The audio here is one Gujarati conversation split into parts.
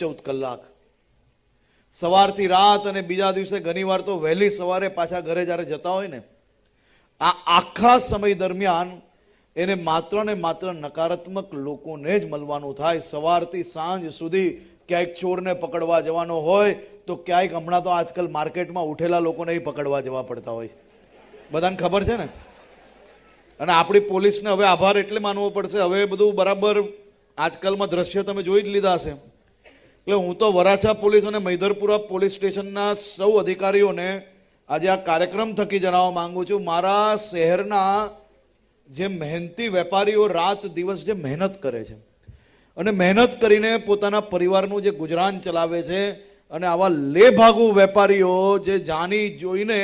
ચૌદ કલાક. સવારથી રાત અને બીજા દિવસે ઘણીવાર તો વહેલી સવારે પાછા ઘરે જ્યારે જતા હોય ને, આ આખા સમય દરમિયાન એને માત્ર ને માત્ર નકારાત્મક લોકોને જ મળવાનું થાય. સવારથી સાંજ સુધી ક્યાંક ચોરને પકડવા જવાનો હોય તો ક્યાંક હમણાં તો આજકાલ માર્કેટમાં ઉઠેલા લોકોને પકડવા જવા પડતા હોય બધાને ખબર છે ને? અને આપણી પોલીસને હવે આભાર એટલે માનવો પડશે. હવે બધું બરાબર આજકાલમાં દ્રશ્ય તમે જોઈ જ લીધા હશે. એટલે હું તો વરાછા પોલીસ અને મૈધરપુરા પોલીસ સ્ટેશનના સૌ અધિકારીઓને આજે આ કાર્યક્રમ થકી જણાવવા માંગુ છું. મારા શહેરના જે મહેનતી વેપારીઓ રાત દિવસ જે મહેનત કરે છે અને મહેનત કરીને પોતાના પરિવારનું જે ગુજરાન ચલાવે છે અને આવા લેભાગુ વેપારીઓ જે જાણી જોઈને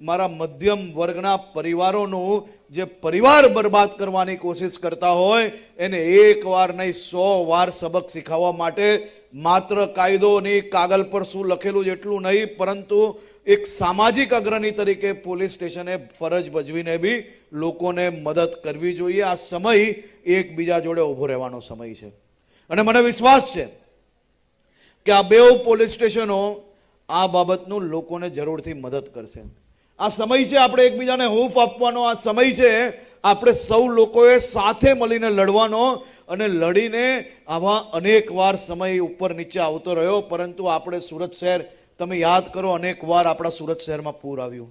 મારા મધ્યમ વર્ગના પરિવારોનું જે પરિવાર બરબાદ કરવાની કોશિશ કરતા હોય, એને એક વાર નહીં, સો વાર સબક શીખવવા માટે માત્ર કાયદોની કાગળ પર શું લખેલું જેટલું નહીં, પરંતુ એક સામાજિક અગ્રણી તરીકે પોલીસ સ્ટેશને ફરજ ભજવીને બી લોકોને મદદ કરવી જોઈએ. આ સમય એકબીજા જોડે ઊભો રહેવાનો સમય છે. અને મને વિશ્વાસ છે કે આ બેઉ પોલીસ સ્ટેશનો આ બાબતનું લોકોને જરૂરથી મદદ કરશે. આ સમય છે આપણે એકબીજાને હૂફ આપવાનો, આ સમય છે આપણે સૌ લોકોએ સાથે મળીને લડવાનો અને લડીને આવા અનેક વાર સમય ઉપર નીચે આવતો રહ્યો, પરંતુ આપણે સુરત શહેર, તમે યાદ કરો, અનેક વાર આપણા સુરત શહેરમાં પૂર આવ્યું.